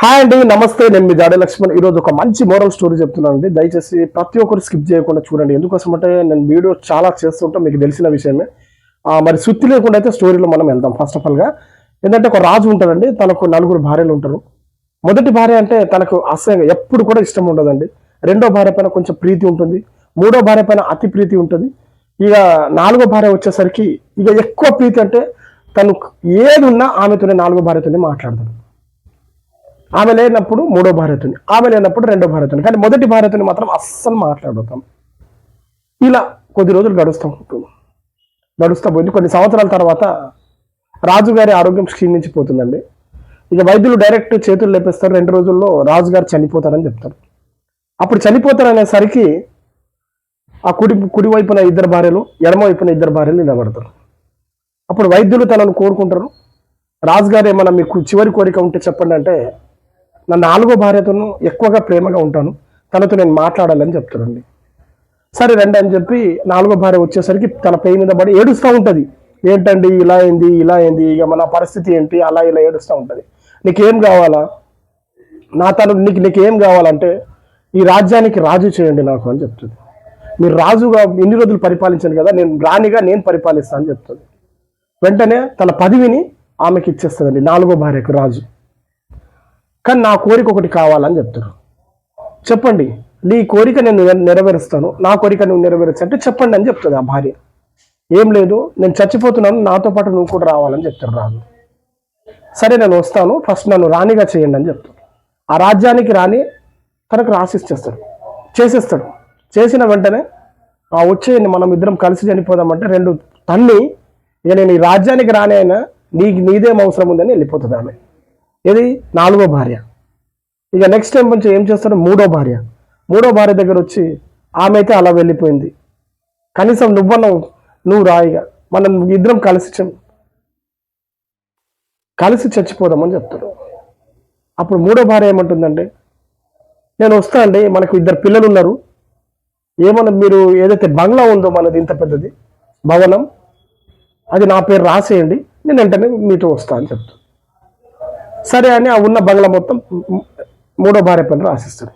Hi అండి నమస్తే. నేను మీ జాడే లక్ష్మణ్. ఈరోజు ఒక మంచి మోరల్ స్టోరీ చెప్తున్నాను అండి దయచేసి ప్రతి ఒక్కరు స్కిప్ చేయకుండా చూడండి. ఎందుకోసం అంటే నేను వీడియో చాలా చేస్తుంటా మీకు తెలిసిన విషయమే. మరి సుత్తి లేకుండా అయితే స్టోరీలో మనం వెళ్దాం. ఫస్ట్ ఆఫ్ ఆల్గా ఏంటంటే ఒక రాజు ఉంటాడండి. తనకు నలుగురు భార్యలు ఉంటారు. మొదటి భార్య అంటే తనకు అసహ్యంగా ఎప్పుడు కూడా ఇష్టం ఉండదండి. రెండో భార్య పైన కొంచెం ప్రీతి ఉంటుంది. మూడో భార్య పైన అతి ప్రీతి ఉంటుంది. ఇక నాలుగో భార్య వచ్చేసరికి ఇక ఎక్కువ ప్రీతి అంటే తను ఏది ఉన్నా ఆమెతోనే నాలుగో భార్యతోనే మాట్లాడతాడు. ఆమె లేనప్పుడు మూడో భారతుని ఆమె లేనప్పుడు రెండో భారతుని. కానీ మొదటి భారతుని మాత్రం అస్సలు మాట్లాడుతాం ఇలా కొద్ది రోజులు గడుస్తూ ఉంటుంది. గడుస్తూ పోయింది. కొన్ని సంవత్సరాల తర్వాత రాజుగారి ఆరోగ్యం క్షీణించిపోతుందండి. ఇక వైద్యులు డైరెక్ట్ చేతులు లేపేస్తారు. రెండు రోజుల్లో రాజుగారు చనిపోతారని చెప్తారు. అప్పుడు చనిపోతారనేసరికి ఆ కుడి కుడి వైపున ఇద్దరు భార్యలు ఎడమ వైపున ఇద్దరు భార్యలు నిలబడతారు. అప్పుడు వైద్యులు తనను కోరుకుంటారు. రాజుగారు ఏమన్నా మీకు చివరి కోరిక ఉంటే చెప్పండి అంటే నా నాలుగో భార్యతోనూ ఎక్కువగా ప్రేమగా ఉంటాను. తనతో నేను మాట్లాడాలని చెప్తానండి సరే రండి అని చెప్పి నాలుగో భార్య వచ్చేసరికి తన పై మీద పడి ఏడుస్తూ ఉంటుంది. ఏంటండి ఇలా అయింది ఇలా అయింది ఇక మన పరిస్థితి ఏంటి? అలా ఇలా ఏడుస్తూ ఉంటుంది. నీకేం కావాలా? నా తను నీకు నీకేం కావాలంటే ఈ రాజ్యానికి రాజు చేయండి నాకు అని చెప్తుంది. మీరు రాజుగా ఎన్ని రోజులు పరిపాలించాను కదా నేను రాణిగా నేను పరిపాలిస్తాను అని చెప్తుంది. వెంటనే తన పదవిని ఆమెకి ఇచ్చేస్తుందండి నాలుగో భార్యకు రాజు. కానీ నా కోరిక ఒకటి కావాలని చెప్తారు చెప్పండి నీ కోరిక నేను నెరవేరుస్తాను. నా కోరిక నువ్వు నెరవేర్చు అంటే చెప్పండి అని చెప్తుంది ఆ భార్య. ఏం లేదు నేను చచ్చిపోతున్నాను నాతో పాటు నువ్వు కూడా రావాలని చెప్తారు రాజు. సరే నేను వస్తాను ఫస్ట్ నన్ను రాణిగా చేయండి అని చెప్తాడు. ఆ రాజ్యానికి రాణి తనకు రాసిచ్చేస్తాడు. చేసేస్తాడు. చేసిన వెంటనే ఆ వచ్చేయండి మనం ఇద్దరం కలిసి చనిపోదామంటే రెండు తన్ని ఇక నేను ఈ రాజ్యానికి రాని అయినా నీకు నీదేం అవసరం ఉందని వెళ్ళిపోతుంది ఆమె. ఇది నాలుగో భార్య. ఇక నెక్స్ట్ టైం కొంచెం ఏం చేస్తాడు? మూడో భార్య. మూడో భార్య దగ్గర వచ్చి ఆమె అయితే అలా వెళ్ళిపోయింది. కనీసం నువ్వను నువ్వు రాయిగా మనం ఇద్దరం కలిసి కలిసి చచ్చిపోదామని చెప్తాడు. అప్పుడు మూడో భార్య ఏమంటుందంటే నేను వస్తా అండి మనకు ఇద్దరు పిల్లలు ఉన్నారు. ఏమన్నా మీరు ఏదైతే బంగ్లా ఉందో మనది ఇంత పెద్దది భవనం అది నా పేరు రాసేయండి. నేను వెంటనే మీతో వస్తా అని చెప్తాను సరే అని ఆ ఉన్న బంగ్లా మొత్తం మూడో భార్య పని రాసిస్తాడు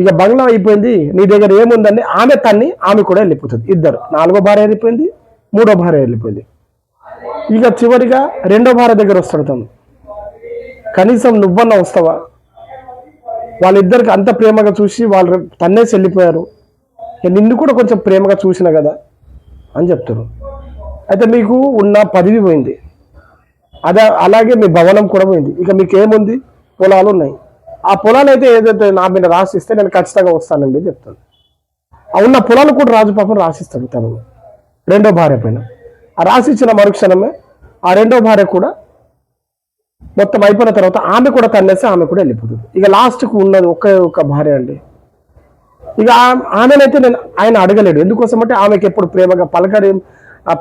ఇక బంగ్లా అయిపోయింది నీ దగ్గర ఏముందండి? ఆమె తన్ని ఆమె కూడా వెళ్ళిపోతుంది. ఇద్దరు. నాలుగో భార్య వెళ్ళిపోయింది మూడో భార్య వెళ్ళిపోయింది. ఇక చివరిగా రెండో భార్య దగ్గర వస్తాడు తను. కనీసం నువ్వన్నా వస్తావా? వాళ్ళిద్దరికి అంత ప్రేమగా చూసి వాళ్ళు తన్నేసి వెళ్ళిపోయారు ఇక నిన్ను కూడా కొంచెం ప్రేమగా చూసిన కదా అని చెప్తారు అయితే మీకు ఉన్న పదవి పోయింది. అదే అలాగే మీ భవనం కూడా పోయింది. ఇక మీకు ఏముంది పొలాలు ఉన్నాయి ఆ పొలాలు అయితే ఏదైతే నా మీద రాసిస్తే నేను ఖచ్చితంగా వస్తానండి చెప్తాను. ఆ ఉన్న పొలాలు కూడా రాజు పాపం రాసిస్తాడు తను రెండో భార్య పైన. ఆ రాసిచ్చిన మరుక్షణమే ఆ రెండో భార్య కూడా మొత్తం అయిపోయిన తర్వాత ఆమె కూడా తన్నేసి ఆమె కూడా వెళ్ళిపోతుంది. ఇక లాస్ట్కు ఉన్నది ఒకే ఒక భార్య అండి. ఇక ఆమెనైతే నేను ఆయన అడగలేడు. ఎందుకోసం అంటే ఆమెకి ఎప్పుడు ప్రేమగా పలకరి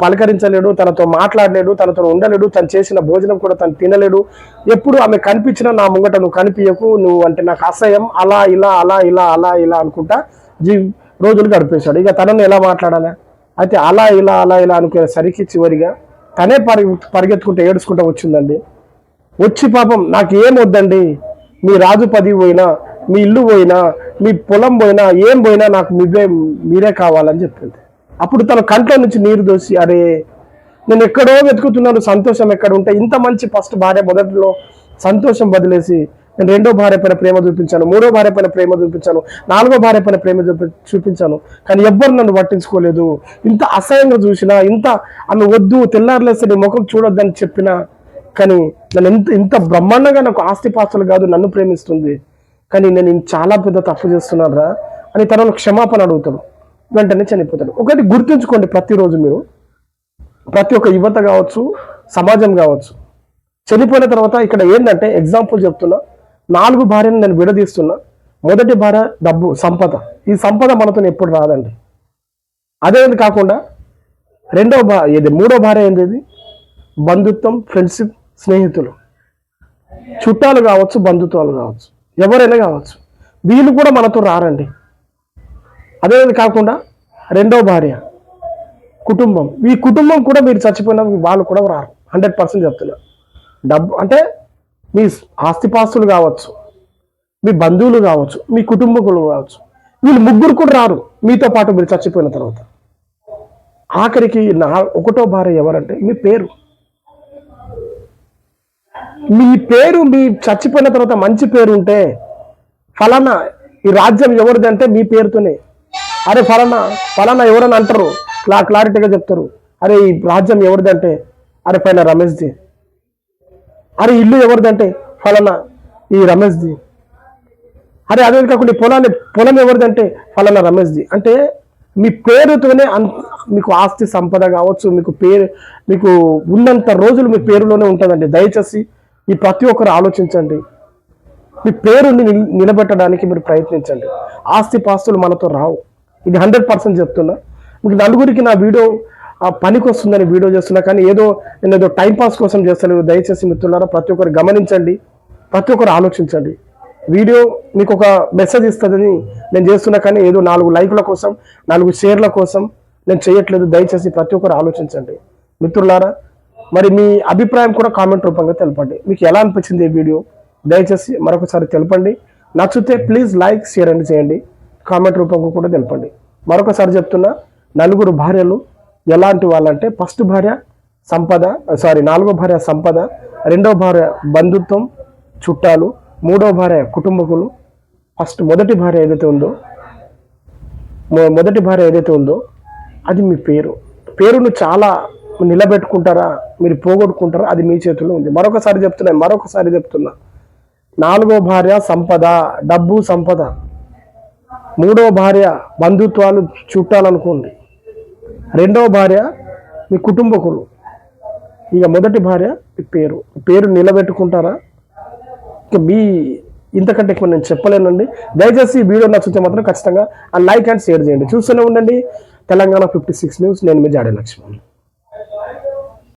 పలకరించలేడు తనతో మాట్లాడలేడు తనతో ఉండలేడు తను చేసిన భోజనం కూడా తను తినలేడు. ఎప్పుడు ఆమె కనిపించినా నా ముంగట నువ్వు కనిపించకు నువ్వు అంటే నాకు అసహ్యం అలా ఇలా అలా ఇలా అలా ఇలా అనుకుంటా జీ రోజులు గడిపేశాడు. ఇక తనను ఎలా మాట్లాడాలి? అయితే అలా ఇలా అలా ఇలా అనుకునేసరికి చివరిగా తనే పరి పరిగెత్తుకుంటూ ఏడుచుకుంటూ వచ్చిందండి. వచ్చి పాపం నాకు ఏం వద్దండి? మీ రాజు పదవి పోయినా మీ ఇల్లు పోయినా మీ పొలం పోయినా ఏం పోయినా నాకు మీరే మీరే కావాలని చెప్పింది. అప్పుడు తన కంట్లో నుంచి నీరు దోసి అరే నేను ఎక్కడో వెతుకుతున్నాను సంతోషం ఎక్కడ ఉంటే ఇంత మంచి ఫస్ట్ భార్య మొదట్లో సంతోషం వదిలేసి నేను రెండో భార్య పైన ప్రేమ చూపించాను మూడో భార్య పైన ప్రేమ చూపించాను నాలుగో భార్య పైన ప్రేమ చూపి చూపించాను. కానీ ఎవ్వరు నన్ను పట్టించుకోలేదు. ఇంత అసహ్యంగా చూసినా ఇంత ఆమె వద్దు తెల్లారులేస్తే నీ ముఖం చూడొద్దని చెప్పినా కానీ నన్ను ఎంత ఇంత బ్రహ్మాండంగా నాకు ఆస్తిపాస్తులు కాదు నన్ను ప్రేమిస్తుంది. కానీ నేను చాలా పెద్ద తప్పు చేస్తున్నారా అని తనను క్షమాపణ అడుగుతాడు. వెంటనే చనిపోతాడు. ఒకటి గుర్తుంచుకోండి ప్రతిరోజు మీరు. ప్రతి ఒక్క యువత కావచ్చు సమాజం కావచ్చు. చనిపోయిన తర్వాత ఇక్కడ ఏంటంటే ఎగ్జాంపుల్ చెప్తున్నా. నాలుగు భార్యను నేను విడదీస్తున్నా. మొదటి భార్య డబ్బు సంపద. ఈ సంపద మనతో ఎప్పుడు రాదండి. అదే కాకుండా రెండో భార్య ఇది మూడో భార్య ఏంటిది ఇది? బంధుత్వం ఫ్రెండ్షిప్ స్నేహితులు. చుట్టాలు కావచ్చు బంధుత్వాలు కావచ్చు. ఎవరైనా కావచ్చు. వీళ్ళు కూడా మనతో రారండి. అదే కాకుండా రెండో భార్య కుటుంబం. ఈ కుటుంబం కూడా మీరు చచ్చిపోయిన వాళ్ళు కూడా రారు. హండ్రెడ్ పర్సెంట్ చెప్తున్నారు డబ్బు అంటే మీ ఆస్తిపాస్తులు కావచ్చు మీ బంధువులు కావచ్చు మీ కుటుంబకులు కావచ్చు వీళ్ళు ముగ్గురు కూడా రారు. మీతో పాటు మీరు చచ్చిపోయిన తర్వాత. ఆఖరికి నా ఒకటో భార్య ఎవరంటే మీ పేరు. మీ పేరు మీ చచ్చిపోయిన తర్వాత మంచి పేరు ఉంటే ఫలానా ఈ రాజ్యం ఎవరిది అంటే మీ పేరుతోనే. అరే ఫలానా ఫలానా ఎవరని అంటారు? క్లా క్లారిటీగా చెప్తారు. అరే ఈ రాజ్యం ఎవరిదంటే అరే పైన రమేష్ది అరే ఇల్లు ఎవరిదంటే ఫలానా ఈ రమేష్ది అరే అదే కాకుండా పొలాన్ని పొలం ఎవరిదంటే ఫలానా రమేష్ది అంటే మీ పేరుతోనే అన్ మీకు ఆస్తి సంపద కావచ్చు మీకు పేరు మీకు ఉన్నంత రోజులు మీ పేరులోనే ఉంటుందండి. దయచేసి ఈ ప్రతి ఒక్కరు ఆలోచించండి. మీ పేరుని నిలబెట్టడానికి మీరు ప్రయత్నించండి. ఆస్తి పాస్తులు మనతో రావు. ఇది హండ్రెడ్ పర్సెంట్ చెప్తున్నా. మీకు నలుగురికి నా వీడియో ఆ పనికి వస్తుందని వీడియో చేస్తున్నా కానీ ఏదో నేను ఏదో టైంపాస్ కోసం చేస్తాను దయచేసి మిత్రులారా ప్రతి ఒక్కరు గమనించండి. ప్రతి ఒక్కరు ఆలోచించండి. వీడియో మీకు ఒక మెసేజ్ ఇస్తుందని నేను చేస్తున్నా కానీ ఏదో నాలుగు లైకుల కోసం నాలుగు షేర్ల కోసం నేను చేయట్లేదు. దయచేసి ప్రతి ఒక్కరు ఆలోచించండి. మిత్రులారా మరి మీ అభిప్రాయం కూడా కామెంట్ రూపంగా తెలపండి. మీకు ఎలా అనిపించింది ఈ వీడియో? దయచేసి మరొకసారి తెలపండి. నచ్చితే ప్లీజ్ లైక్ షేర్ అండ్ చేయండి. కామెంట్ రూపంగా కూడా తెలపండి. మరొకసారి చెప్తున్నా నలుగురు భార్యలు ఎలాంటి వాళ్ళంటే ఫస్ట్ భార్య సంపద సారీ నాలుగో భార్య సంపద రెండో భార్య బంధుత్వం చుట్టాలు మూడో భార్య కుటుంబకులు. ఫస్ట్ మొదటి భార్య ఏదైతే ఉందో మొదటి భార్య ఏదైతే ఉందో అది మీ పేరు. పేరును చాలా నిలబెట్టుకుంటారా మీరు పోగొట్టుకుంటారా అది మీ చేతుల్లో ఉంది. మరొకసారి చెప్తున్నా మరొకసారి చెప్తున్నా నాలుగో భార్య సంపద డబ్బు సంపద. మూడవ భార్య బంధుత్వాలు చుట్టాలనుకోండి. రెండవ భార్య మీ కుటుంబకులు. ఇక మొదటి భార్య మీ పేరు. పేరు నిలబెట్టుకుంటారా? ఇక మీ ఇంతకంటే ఎక్కువ నేను చెప్పలేనండి. దయచేసి ఈ వీడియో నచ్చితే మాత్రం ఖచ్చితంగా ఆ లైక్ అండ్ షేర్ చేయండి. చూస్తూనే ఉండండి. Telangana fifty six news. నేను మీ జాడే లక్ష్మణ్.